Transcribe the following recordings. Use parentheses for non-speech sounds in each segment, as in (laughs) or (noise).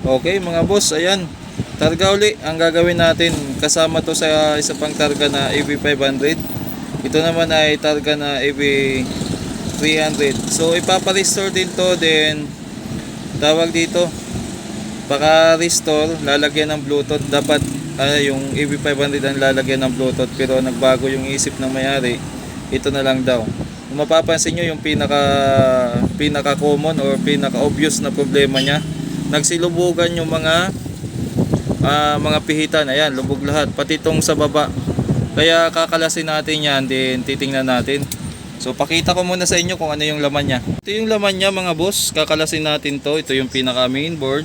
Okay mga boss, ayan. Targa uli ang gagawin natin. Kasama to sa isa pang targa na AV500. Ito naman ay targa na AV300. So ipapa-restore din to then tawag dito baka restore lalagyan ng bluetooth dapat ah, yung AV500 ang lalagyan ng bluetooth pero nagbago yung isip ng mayari ito na lang daw mapapansin nyo yung pinaka pinaka common or pinaka obvious na problema niya nagsilubugan yung mga ah, mga pihitan. Ayan lubog lahat pati itong sa baba. Kaya kakalasin natin yan then titingnan natin. So pakita ko muna sa inyo kung ano yung laman niya. Ito yung laman niya mga boss. Kakalasin natin to. Ito yung pinaka main board.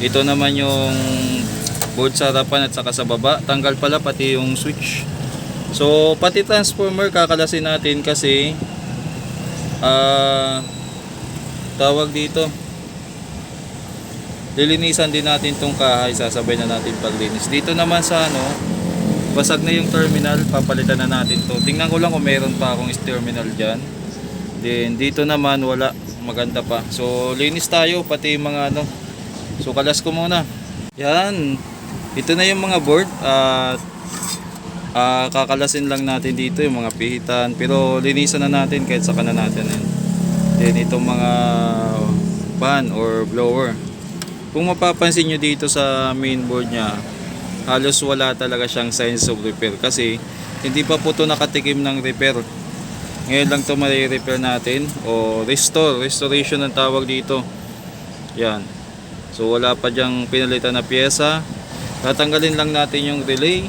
Ito naman yung board sa harapan at saka sa baba. Tanggal pala pati yung switch. So pati transformer kakalasin natin kasi ah tawag dito lilinisan din natin tong kahay sasabay na natin paglinis. Dito naman sa ano basag na yung terminal papalitan na natin to. Tingnan ko lang kung meron pa akong terminal dyan. Then dito naman wala. Maganda pa. So linis tayo pati mga ano. So kalas ko muna. Yan. Ito na yung mga board at ah, kakalasin lang natin dito yung mga pihitan. Pero linisan na natin kahit saka na natin. Yan then itong mga fan or blower kung mapapansin nyo dito sa main board nya halos wala talaga siyang signs of repair kasi hindi pa po ito nakatikim ng repair. Ngayon lang ito repair natin o restore restoration ang tawag dito. Yan. So wala pa dyang pinalitan na pyesa. Tatanggalin lang natin yung relay.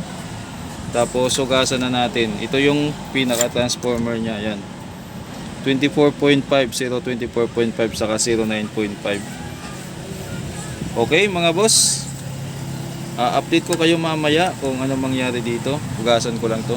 Tapos sugasan na natin. Ito yung pinaka transformer nya yan 24.5 024.5 saka 09.5 Okay mga boss update ko kayo mamaya kung ano mangyari dito hugasan ko lang to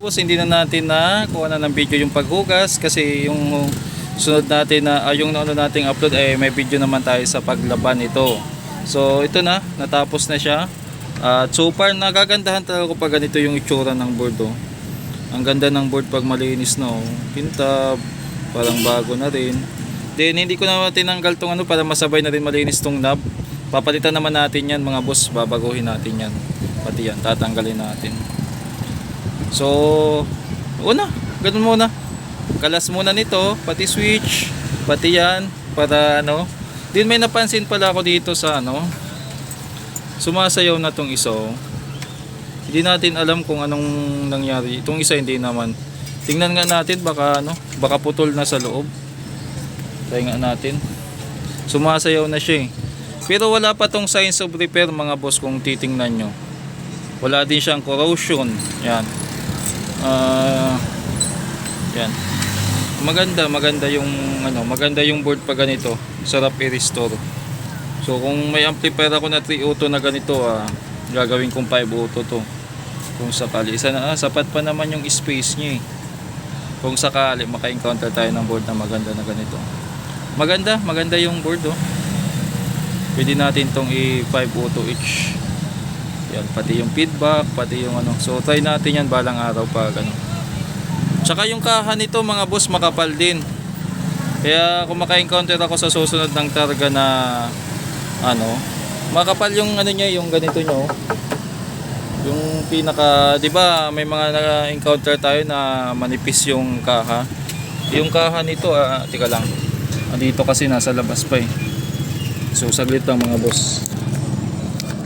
Tapos hindi na natin na kuha na ng video yung paghugas kasi yung sunod natin na ah, yung ano nating upload ay may video naman tayo sa paglaban ito. So ito na, natapos na siya. At so far nagagandahan talaga ko pag ganito yung itsura ng board oh. Ang ganda ng board pag malinis na oh. Pintab, parang bago na rin. Then hindi ko na tinanggal tong ano para masabay na rin malinis tong knob. Papalitan naman natin yan mga boss, babaguhin natin yan. Pati yan, tatanggalin natin. So, una, ganun muna. Kalas muna nito, pati switch, pati yan, para ano. Din may napansin pala ako dito sa ano, sumasayaw na tong isa. oh. Hindi natin alam kung anong nangyari. Itong isa hindi naman. Tingnan nga natin baka ano, baka putol na sa loob. Try nga natin. Sumasayaw na siya eh. Pero wala pa tong signs of repair mga boss kung titingnan nyo. Wala din siyang corrosion. Yan. Ah, yan. Maganda, maganda yung ano, maganda yung board pa ganito. Sarap i-restore. So kung may amplifier ako na 3 auto na ganito, ah, gagawin kong 5 auto to. Kung sakali, isa na, ah, sapat pa naman yung space niya eh. Kung sakali maka-encounter tayo ng board na maganda na ganito. Maganda, maganda yung board oh. Pwede natin tong i-5 auto each. Yan, pati yung feedback, pati yung ano. So try natin yan balang araw pag ano. Tsaka yung kaha nito mga boss makapal din. Kaya kung maka-encounter ako sa susunod ng targa na ano, makapal yung ano niya, yung ganito nyo. Yung pinaka, 'di ba, may mga na-encounter tayo na manipis yung kaha. Yung kaha nito, ah, tika lang. Andito kasi nasa labas pa eh. So saglit lang mga boss.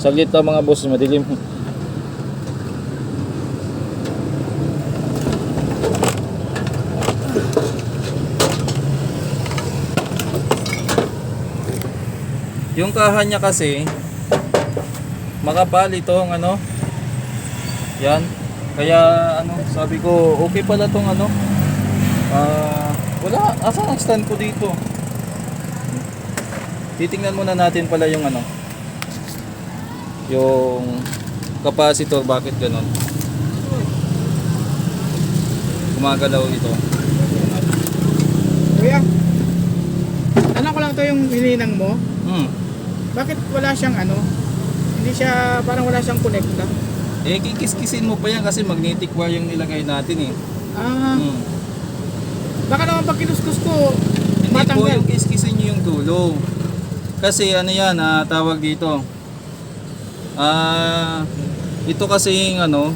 Saglit lang mga boss, madilim. (laughs) Yung kaha niya kasi makapal ito ang ano. Yan. Kaya ano, sabi ko okay pala tong ano. Ah, wala asan ang stand ko dito? Titingnan muna natin pala yung ano. Yung capacitor bakit ganun? Gumagalaw ito. Kuya, ano ko lang to yung hininang mo? Hmm. Bakit wala siyang ano? Hindi siya, parang wala siyang connecta. Eh, kikis-kisin mo pa yan kasi magnetic wire yung nilagay natin eh. Ah, Hmm. baka naman pag kinuskus ko, Hindi po matanggal. yung kiskisin nyo yung dulo. Kasi ano yan, ah, tawag dito. Ah, ito kasi yung ano,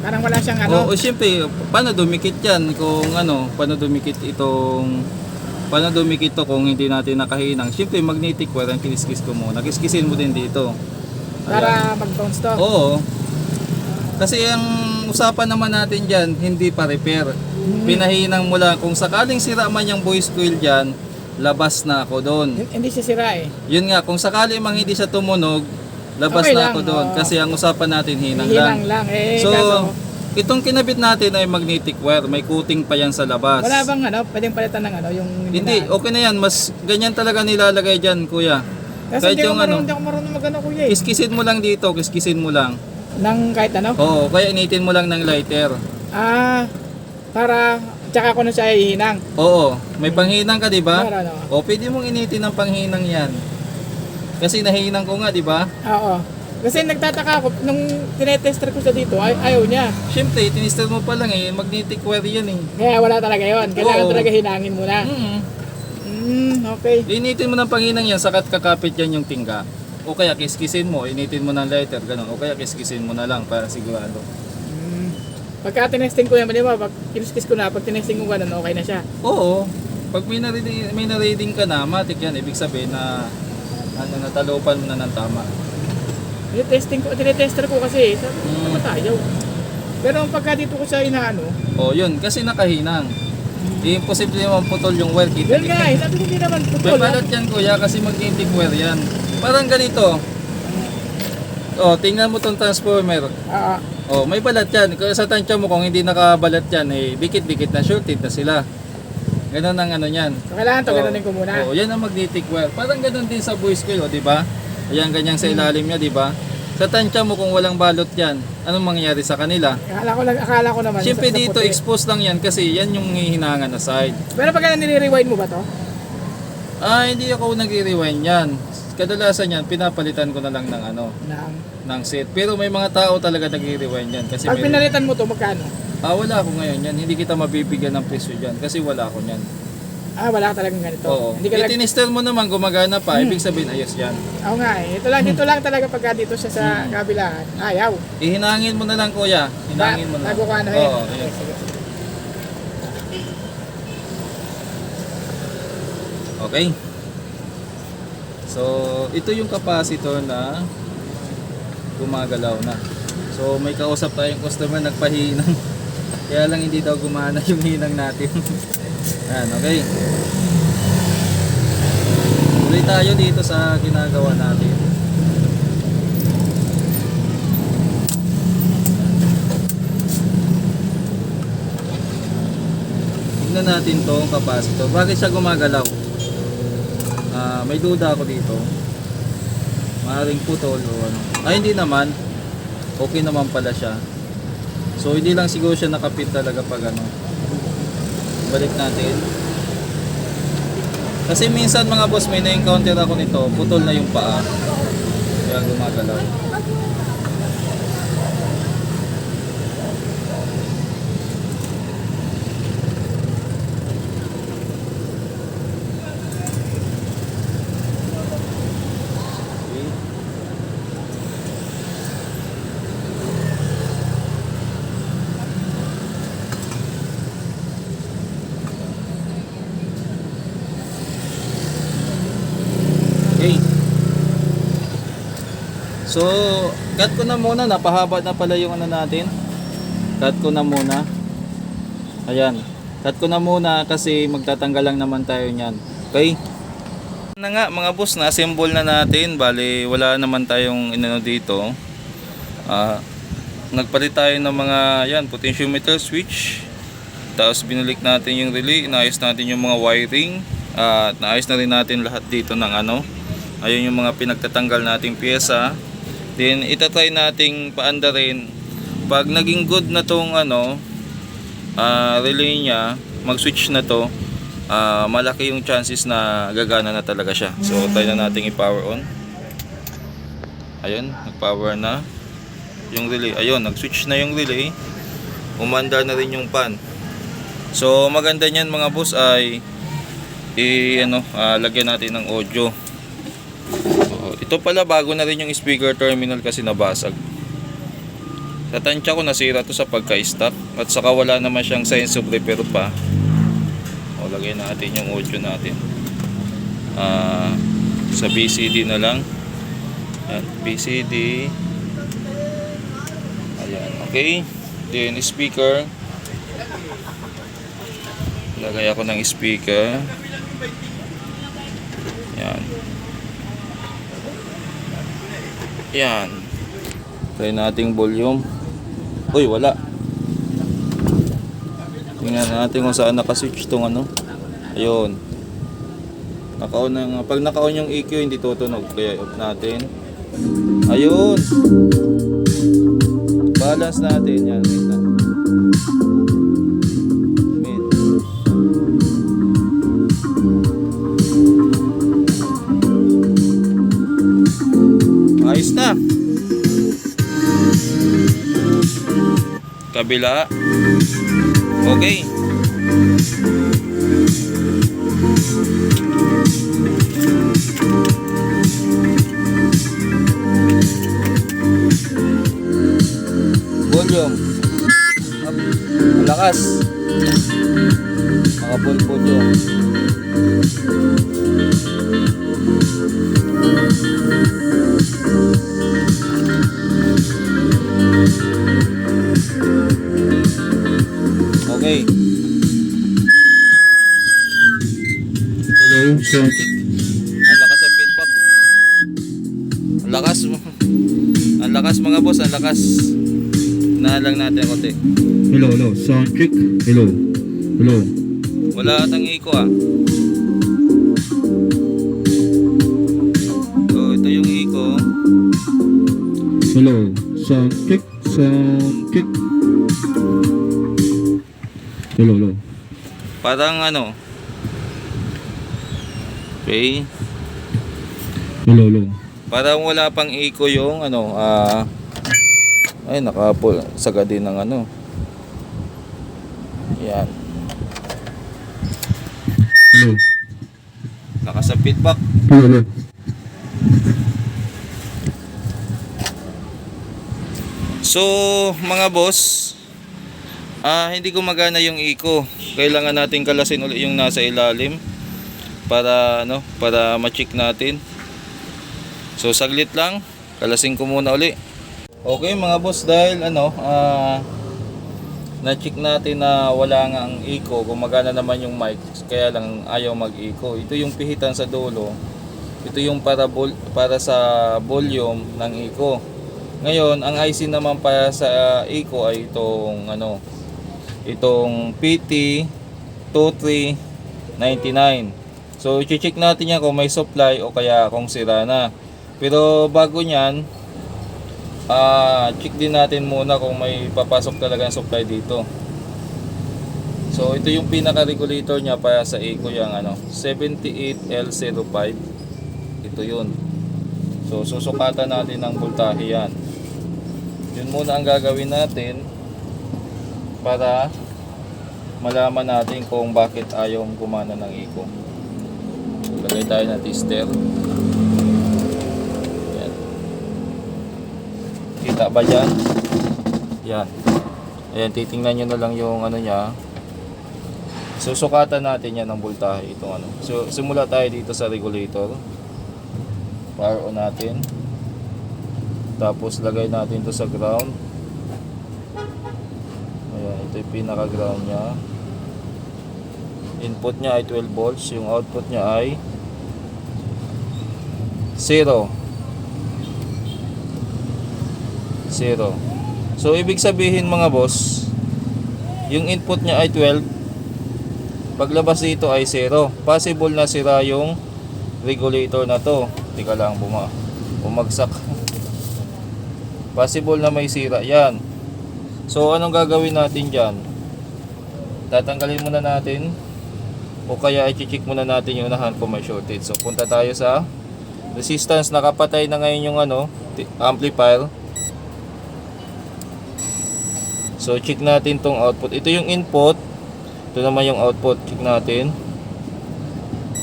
Parang wala siyang ano. Oo, siyempre, paano dumikit yan kung ano, paano dumikit itong, paano dumikit to kung hindi natin nakahinang. Siyempre, magnetic wire, ang kiniskis ko muna. Kiskisin mo din dito. para mag-bounce to. Oo. Kasi ang usapan naman natin dyan, hindi pa repair. Hmm. Pinahinang mo lang. Kung sakaling sira man yung voice coil dyan, labas na ako doon. Hin- Hindi siya sira eh. Yun nga, kung sakali mang hindi siya tumunog, labas Okay na lang, ako doon. oo. Kasi ang usapan natin, hinang lang. Hinang lang. Eh, So, kaso, itong kinabit natin ay magnetic wire. May coating pa yan sa labas. wala bang ano, pwedeng palitan ng ano, yung... Hindi, okay na yan. Mas ganyan talaga nilalagay dyan, kuya. Kasi kahit hindi, yung ako marunong, ano. hindi ako marunong mag ano kuya eh. Kiskisin mo lang dito, kiskisin mo lang. Nang kahit ano. Oo, kaya initin mo lang ng lighter. Ah, para, tsaka ko na siya hihinang. Oo, may panghinang ka, di ba? Para ano. O, pwede mong initin ng panghinang yan. Kasi nahinang ko nga, di ba? Oo. Kasi nagtataka ako, nung tinetester ko siya dito, ay, ayaw niya. Siyempre, tinister mo pa lang eh, magnetic wire yan eh. Kaya wala talaga yon Kailangan Oo. talaga hinangin muna. Mm. Hmm, okay. Initin mo ng panghinang yan, sakat kakapit yan yung tingga. O kaya kiskisin mo, initin mo ng lighter, ganun. O kaya kiskisin mo na lang para sigurado. Hmm. Pagka tinesting ko yan, di ba, pag kinuskis ko na, pag tinesting ko ganun, okay na siya. Oo, pag may na-reading, may na-reading ka na, matik yan, ibig sabihin na ano, natalupan mo na ng tama. Tinetesting ko, tinetester ko kasi, sabi ko, Hmm. mm. ayaw. Pero pagka dito ko siya inaano, O yun, kasi nakahinang. Imposible naman putol yung wire, kita well nga eh, sabi ko hindi naman May putol. balat yan kuya kasi magnetic wire yan. Parang ganito. O, tingnan mo tong transformer. Ah, O, may balat yan. Kaya sa tansya mo kung hindi nakabalat yan, eh, dikit-dikit na shorted na sila. Ganon ang ano yan. so kailangan to, Oo. ganunin ko muna. Oo, yan ang magnetic wire. Parang ganun din sa voice coil, o, di ba? Ayan, ganyan sa ilalim niya, di ba? Sa tansya mo kung walang balot yan, anong mangyayari sa kanila? Akala ko lang, akala ko naman. Siyempre sa- sa dito, puti. exposed lang yan kasi yan yung hihinangan na side. Pero pagka nire-rewind mo ba to? Ah, hindi ako nagre-rewind yan. Kadalasan yan, pinapalitan ko na lang ng ano, Nang, ng set. Pero may mga tao talaga nagre-rewind yan. Kasi pag may, pinalitan mo to, magkano? ah, wala ako ngayon yan. Hindi kita mabibigyan ng presyo dyan. Kasi wala ako yan. Ah, wala ka talagang ganito. Oo. Hindi ka lang, Itinister mo naman, gumagana pa. Ibig sabihin, ayos yan. Oo nga eh. Ito lang, dito lang talaga pagka dito siya sa Hmm. kabilaan. Ayaw. Ihinangin mo na lang, kuya. Hinangin mo na. Bago ko ano eh. Oo, Okay, yun. sige. Okay. So, ito yung capacitor na gumagalaw na. So, may kausap tayong customer nagpahinang. (laughs) Kaya lang hindi daw gumana yung hinang natin. (laughs) Yan, okay. Tuloy tayo dito sa ginagawa natin. Tignan natin tong capacitor. Bakit siya gumagalaw? Ah, may duda ako dito. Maaaring putol o ano. Ay, hindi naman. Okay naman pala siya. So, hindi lang siguro siya nakapit talaga pag ano. Balik natin. Kasi minsan mga boss, may na-encounter ako nito. Putol na yung paa. Kaya gumagalaw. Okay. Okay. So, cut ko na muna. Napahaba na pala yung ano natin. Cut ko na muna. Ayan. Cut ko na muna kasi magtatanggal lang naman tayo niyan. Okay? Na nga mga boss, na-assemble na natin. Bali, wala naman tayong inano dito. Ah, nagpalit tayo ng mga yan, potentiometer switch. Tapos binulik natin yung relay, inaayos natin yung mga wiring. At naayos na rin natin lahat dito ng ano. Ayun yung mga pinagtatanggal nating pyesa. Then itatry nating paanda rin. Pag naging good na tong ano, ah, relay niya, mag-switch na to, ah, malaki yung chances na gagana na talaga siya. So try na nating i-power on. Ayun, nag-power na. yung relay. Ayun, nag-switch na yung relay. Umanda na rin yung pan. So, maganda niyan mga boss ay i ano, ah, lagyan natin ng audio. Ito pala bago na rin yung speaker terminal kasi nabasag. Sa tansya ko nasira to sa pagka-stock at saka wala naman siyang signs of repair pa. O lagay natin yung audio natin. Ah, sa BCD na lang. Ayan, BCD. Ayan, okay. Then speaker. Lagay ako ng speaker. Yan. Yan. Try nating volume. Uy, wala. Tingnan natin kung saan nakaswitch tong ano. Ayun. Naka-on na nga. Pag naka-on yung EQ, hindi tutunog. Kaya off natin. Ayun. Balance natin. Yan. Tingnan. Na. Kabila. Okay. Ang lakas sa feedback. Ang lakas. Ang lakas mga boss, ang lakas. Nahalang natin konti. Hello, hello, sound check. Hello. Hello. Wala atang echo ah. So, ito yung echo. Hello, sound check. Sound check. Hello, hello. Parang ano. Okay. Hello. Parang wala pang echo yung ano, ah ay nakapul sagad din ng ano. Yan. Hello. Lakas sa feedback. Hello, hello. So, mga boss, ah hindi gumagana yung eco. Kailangan natin kalasin ulit yung nasa ilalim para ano, para ma-check natin. So, saglit lang. Kalasin ko muna uli. Okay mga boss, dahil ano, ah na-check natin na wala nga ang eco, gumagana naman yung mic, kaya lang ayaw mag-eco. Ito yung pihitan sa dulo. Ito yung para vol- para sa volume ng eco. Ngayon, ang IC naman para sa eco ay itong ano, itong PT 2399. So, i-check natin yan kung may supply o kaya kung sira na. Pero bago niyan, ah check din natin muna kung may papasok talaga ng supply dito. So, ito yung pinaka-regulator niya para sa eco yung ano, 78L05. Ito yun. So, susukatan natin ng voltahe yan. Yun muna ang gagawin natin para malaman natin kung bakit ayaw gumana ng eco. Lagay tayo ng tester. Yan. Kita ba dyan? Yan. Ayan, titingnan nyo na lang yung ano niya. Susukatan natin yan ng voltahe itong ano. So, simula tayo dito sa regulator. Power on natin. Tapos lagay natin to sa ground. Ayan, ito yung pinaka ground niya. Input niya ay 12 volts, yung output niya ay 0. 0. So ibig sabihin mga boss, yung input niya ay 12, paglabas dito ay 0. Possible na sira yung regulator na to. Tika lang buma bumagsak. (laughs) Possible na may sira yan. So anong gagawin natin dyan? Tatanggalin muna natin o kaya i-check muna natin yung unahan kung may shortage. So punta tayo sa resistance. Nakapatay na ngayon yung ano, amplifier. So check natin tong output. Ito yung input. Ito naman yung output. Check natin.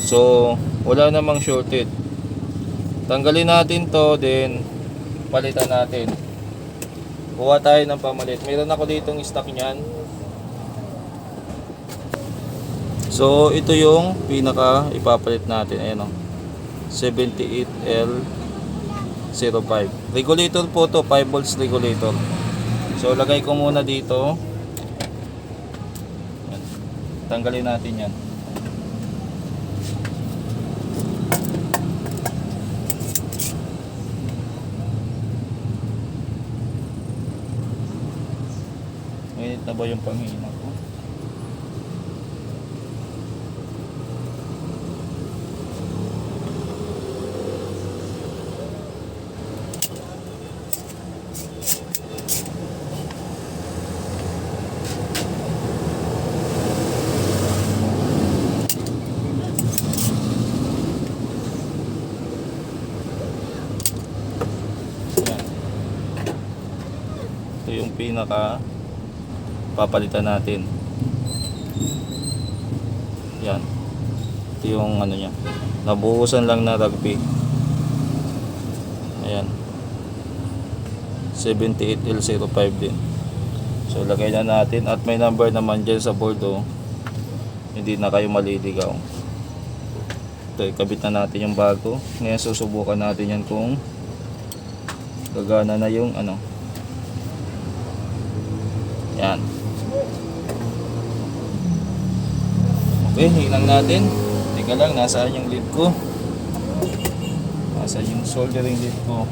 So wala namang shorted. Tanggalin natin to then palitan natin. Kuha tayo ng pamalit. Meron ako ditong stock niyan. So ito yung pinaka ipapalit natin. Ayan o. 78L05. Regulator po to, 5 volts regulator. So lagay ko muna dito. Yan. Tanggalin natin yan. Mainit na ba yung panghina ko? Yan. Ito yung pinaka papalitan natin. Yan. Ito yung ano niya. Nabuhusan lang na rugby. Ayan. 78L05 din. So lagay na natin at may number naman dyan sa board oh. Hindi na kayo maliligaw. Ito, ikabit na natin yung bago. Ngayon susubukan natin yan kung gagana na yung ano. Yan. Okay, hilang natin. Teka lang, nasaan yung lead ko? Nasaan yung soldering lead ko?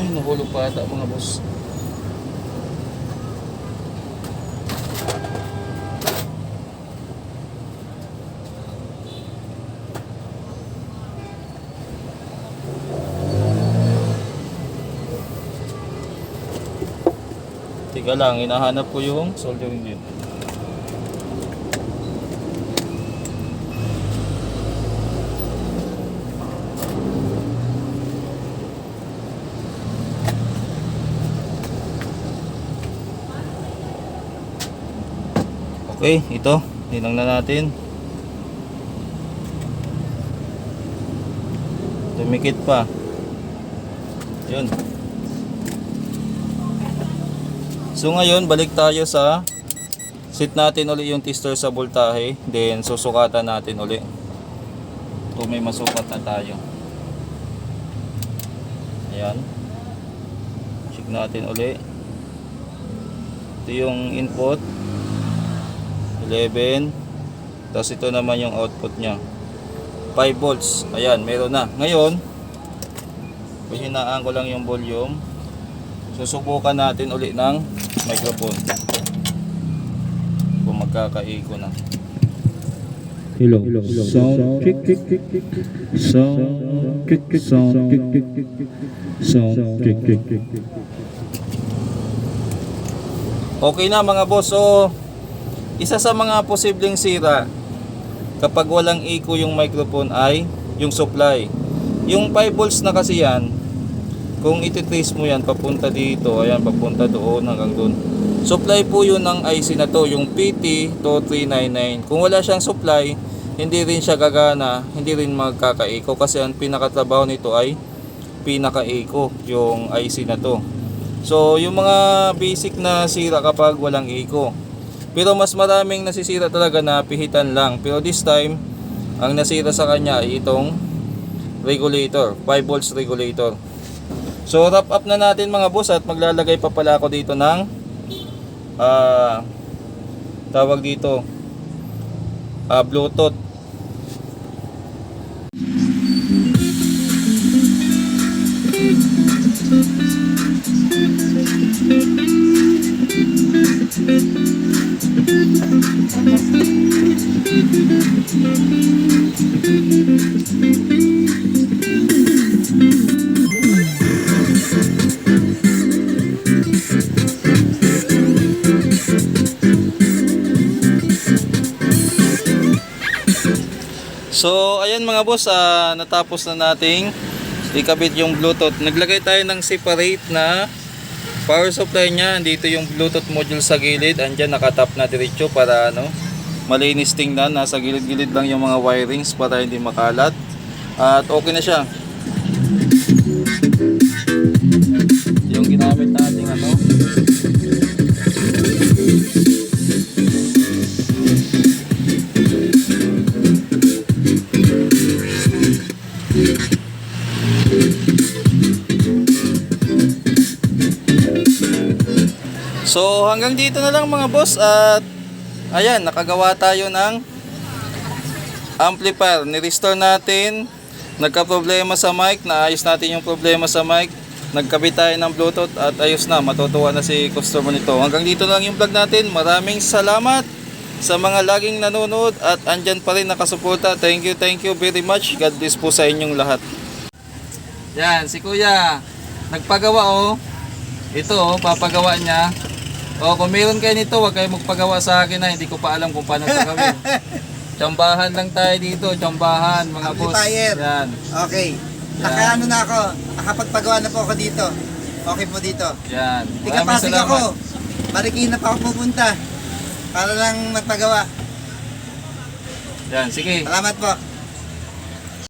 Ay, nahulog pa ata mga boss. Teka lang, hinahanap ko yung soldering lead. Okay, ito. Hinang na natin. Tumikit pa. Yun. So ngayon, balik tayo sa sit natin uli yung tester sa voltahe. Then, susukatan natin uli. Kung may masukat na tayo. Ayan. Check natin uli. Ito yung input. 11 tapos ito naman yung output nya 5 volts ayan meron na ngayon pahinaan ko lang yung volume susubukan natin uli ng microphone kung magkakaiko na Hello. Sound kick kick kick kick. Sound kick kick sound kick kick kick. Sound kick kick kick. Okay na mga boss. So, isa sa mga posibleng sira kapag walang echo yung microphone ay yung supply. Yung 5 volts na kasi yan, kung ititrace mo yan papunta dito, ayan, papunta doon hanggang doon. Supply po yun ng IC na to, yung PT2399. Kung wala siyang supply, hindi rin siya gagana, hindi rin magkaka-echo kasi ang pinakatrabaho nito ay pinaka-echo, yung IC na to. So, yung mga basic na sira kapag walang echo. Pero mas maraming nasisira talaga na pihitan lang. Pero this time, ang nasira sa kanya ay itong regulator, 5 volts regulator. So, wrap up na natin mga boss at maglalagay pa pala ako dito ng ah tawag dito ah Bluetooth. Mga boss, ah, natapos na nating ikabit yung Bluetooth. Naglagay tayo ng separate na power supply niya, dito yung Bluetooth module sa gilid, andyan nakatap na diretso para ano, malinis tingnan, nasa gilid-gilid lang yung mga wirings para hindi makalat. At okay na siya. So hanggang dito na lang mga boss at ayan nakagawa tayo ng amplifier. Ni-restore natin. Nagka-problema sa mic. Naayos natin yung problema sa mic. Nagkabit tayo ng Bluetooth at ayos na. Matutuwa na si customer nito. Hanggang dito lang yung vlog natin. Maraming salamat sa mga laging nanonood at andyan pa rin nakasuporta. Thank you, thank you very much. God bless po sa inyong lahat. Yan, si Kuya. Nagpagawa oh. Ito oh, papagawa niya. O kung meron kayo nito, huwag kayo magpagawa sa akin na hindi ko pa alam kung paano ito gawin. (laughs) Tsambahan lang tayo dito, tsambahan mga boss. Amplifier. Yan, Okay. Naka ano na ako. Nakapagpagawa na po ako dito. Okay po dito. yan. Tiga Maraming Pasig ako. Marikina pa ako pupunta. Para lang magpagawa. Yan, sige. Salamat po.